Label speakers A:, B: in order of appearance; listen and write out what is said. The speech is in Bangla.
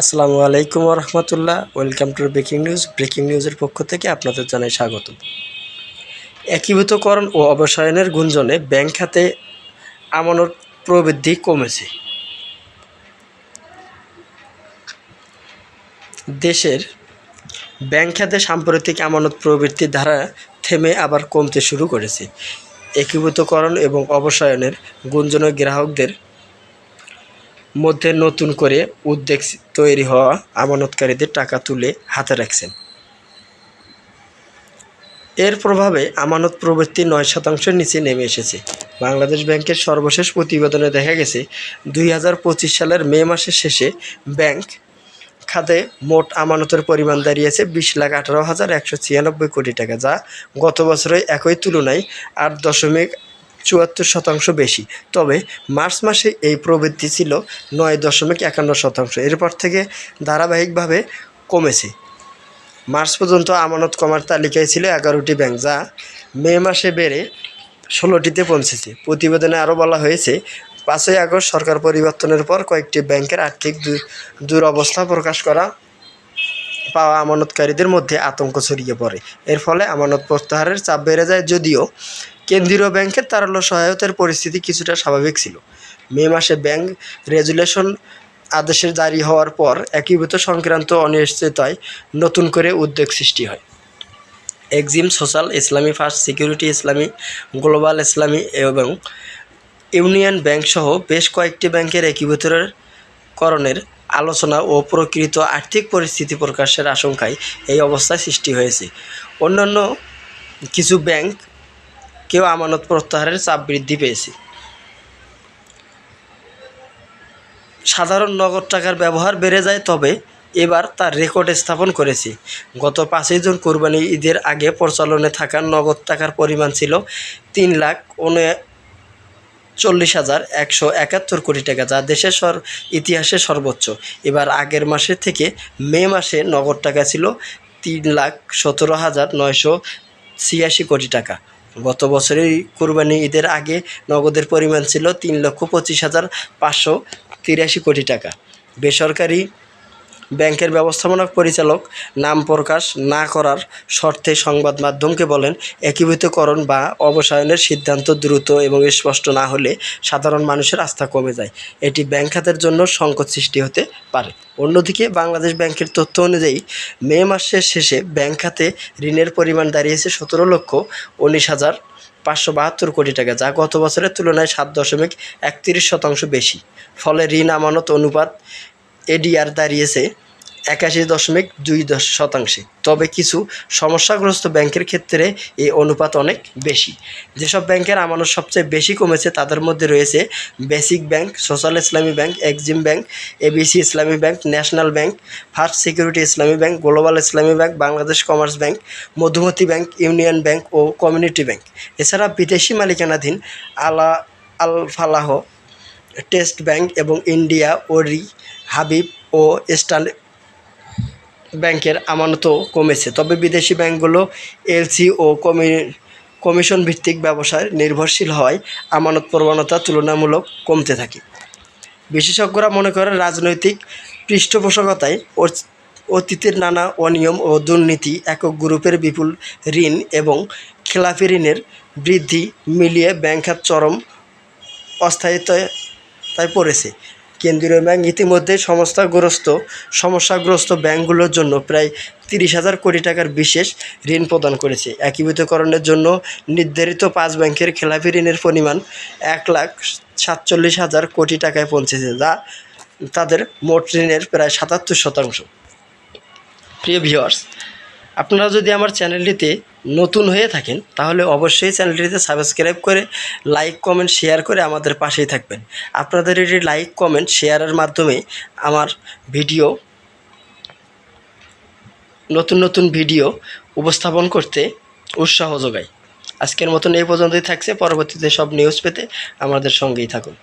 A: আসসালামু আলাইকুম রহমতুল্লাহ welcome to breaking news. Breaking নিউজের পক্ষ থেকে আপনাদের জানাই স্বাগত। একীভূতকরণ ও অবসায়নের গুঞ্জনে ব্যাংক খাতে আমানত প্রবৃদ্ধি কমেছে। দেশের ব্যাংক খাতে সাম্প্রতিক আমানত প্রবৃত্তির ধারা থেমে আবার কমতে শুরু করেছে। একীভূতকরণ এবং অবসায়নের গুঞ্জনে গ্রাহকদের মধ্যে নতুন করে উদ্বেগ তৈরি হওয়া আমানতকারীদের টাকা তুলে হাতে রাখছেন। এর প্রভাবে আমানত প্রবৃত্তি নয় শতাংশের নিচে নেমে এসেছে। বাংলাদেশ ব্যাংকের সর্বশেষ প্রতিবেদনে দেখা গেছে, দুই হাজার পঁচিশ সালের মে মাসের শেষে ব্যাংক খাতে মোট আমানতের পরিমাণ দাঁড়িয়েছে বিশ লাখ আঠারো হাজার একশো ছিয়ানব্বই কোটি টাকা, যা গত বছরের একই তুলনায় আট দশমিক চুয়াত্তর শতাংশ বেশি। তবে মার্চ মাসে এই প্রবৃদ্ধি ছিল নয় দশমিক একান্ন শতাংশ। এরপর থেকে ধারাবাহিকভাবে কমেছে। মার্চ পর্যন্ত আমানত কমার তালিকায় ছিল এগারোটি ব্যাংক যা মে মাসে বেড়ে ষোলোটিতে পৌঁছেছে। প্রতিবেদনে আরও বলা হয়েছে, পাঁচই আগস্ট সরকার পরিবর্তনের পর কয়েকটি ব্যাংকের আর্থিক দুরবস্থা প্রকাশ করা পাওয়া আমানতকারীদের মধ্যে আতঙ্ক ছড়িয়ে পড়ে। এর ফলে আমানত প্রত্যাহারের চাপ বেড়ে যায় যদিও কেন্দ্রীয় ব্যাংকের তারল্য সহায়তার পরিস্থিতি কিছুটা স্বাভাবিক ছিল। মে মাসে ব্যাংক রেজুলেশন আদেশের জারি হওয়ার পর একীভূত সংক্রান্ত অনিশ্চয়তায় নতুন করে উদ্বেগ সৃষ্টি হয়। Exim social, Islami first security Islami, global Islami এবং ইউনিয়ন ব্যাংক সহ বেশ কয়েকটি ব্যাংকের একীভূতরের করণের আলোচনা ও প্রকৃত আর্থিক পরিস্থিতি প্রকাশের আশঙ্কায় এই অবস্থা সৃষ্টি হয়েছে। অন্যান্য কিছু ব্যাংক কেউ আমানত প্রত্যাহারের চাপ বৃদ্ধি পেয়েছে। সাধারণ নগদ টাকার ব্যবহার বেড়ে যায়, তবে এবার তার রেকর্ড স্থাপন করেছে। গত পাঁচই জুন কোরবানি ঈদের আগে প্রচলনে থাকা নগদ টাকার পরিমাণ ছিল তিন লাখ চল্লিশ হাজার একশো একাত্তর কোটি টাকা, যা দেশের সর, ইতিহাসে সর্বোচ্চ। এবার আগের মাসের থেকে মে মাসে নগদ টাকা ছিল তিন লাখ সতেরো হাজার নয়শো ছিয়াশি কোটি টাকা। গত বছরের কোরবানি ঈদের আগে নগদের পরিমাণ ছিল তিন লক্ষ পঁচিশ হাজার পাঁচশো তিরাশি কোটি টাকা। বেসরকারি ব্যাংকের ব্যবস্থাপনা পরিচালক নাম প্রকাশ না করার শর্তে সংবাদ মাধ্যমকে বলেন, একীভূতকরণ বা অবসায়নের সিদ্ধান্ত দ্রুত এবং স্পষ্ট না হলে সাধারণ মানুষের আস্থা কমে যায়। এটি ব্যাংক খাতের জন্য সংকট সৃষ্টি হতে পারে। অন্যদিকে বাংলাদেশ ব্যাংকের তথ্য অনুযায়ী, মে মাসের শেষে ব্যাংক খাতে ঋণের পরিমাণ দাঁড়িয়েছে সতেরো লক্ষ উনিশ হাজার পাঁচশো বাহাত্তর কোটি টাকা, যা গত বছরের তুলনায় সাত দশমিক একত্রিশ শতাংশ বেশি। ফলে ঋণ আমানত অনুপাত এডিআর দাঁড়িয়েছে একাশি দশমিক দুই দশ শতাংশে। তবে কিছু সমস্যাগ্রস্ত ব্যাংকের ক্ষেত্রে এই অনুপাত অনেক বেশি। যেসব ব্যাংকের আমানত সবচেয়ে বেশি কমেছে, তাদের মধ্যে রয়েছে basic bank, social Islami bank, Exim bank A B C Islami bank, national bank, first security Islami bank, global Islami bank, Bangladesh commerce bank, Madhumati bank, union bank O community bank. এছাড়া বিদেশি মালিকানাধীন আলা আল ফালাহ টেস্ট ব্যাংক এবং ইন্ডিয়া ওরি হাবিব ও ইস্টার্ন ব্যাংকের আমানতও কমেছে। তবে বিদেশি ব্যাংকগুলো এলসি ও কমি কমিশন ভিত্তিক ব্যবসায় নির্ভরশীল হওয়ায় আমানত প্রবণতা তুলনামূলক কমতে থাকে। বিশেষজ্ঞরা মনে করেন রাজনৈতিক পৃষ্ঠপোষকতায় অতীতের নানা অনিয়ম ও দুর্নীতি একক গ্রুপের বিপুল ঋণ এবং খেলাফি ঋণের বৃদ্ধি মিলিয়ে ব্যাংক চরম অস্থায়িত্বে তাই পড়েছে। কেন্দ্রীয় ব্যাংক ইতিমধ্যে সংস্থাগ্রস্ত সমস্যাগ্রস্ত ব্যাংকগুলোর জন্য প্রায় তিরিশ হাজার কোটি টাকার বিশেষ ঋণ প্রদান করেছে। একীভূতকরণের জন্য নির্ধারিত পাঁচ ব্যাংকের খেলাপি ঋণের পরিমাণ এক লাখ সাতচল্লিশ হাজার কোটি টাকায় পৌঁছেছে, যা তাদের মোট ঋণের প্রায় সাতাত্তর শতাংশ। প্রিয় ভিউয়ার্স আপনারা যদি আমার চ্যানেলটিতে নতুন হয়ে থাকেন, তাহলে অবশ্যই চ্যানেলটিতে সাবস্ক্রাইব করে লাইক, কমেন্ট, শেয়ার করে আমাদের পাশেই থাকবেন। আপনাদের এটি লাইক, কমেন্ট, শেয়ারের মাধ্যমে আমার ভিডিও, নতুন নতুন ভিডিও উপস্থাপন করতে উৎসাহ যোগায়। আজকের মতন এই পর্যন্তই থাকছে। পরবর্তীতে সব নিউজ পেতে আমাদের সঙ্গেই থাকুন।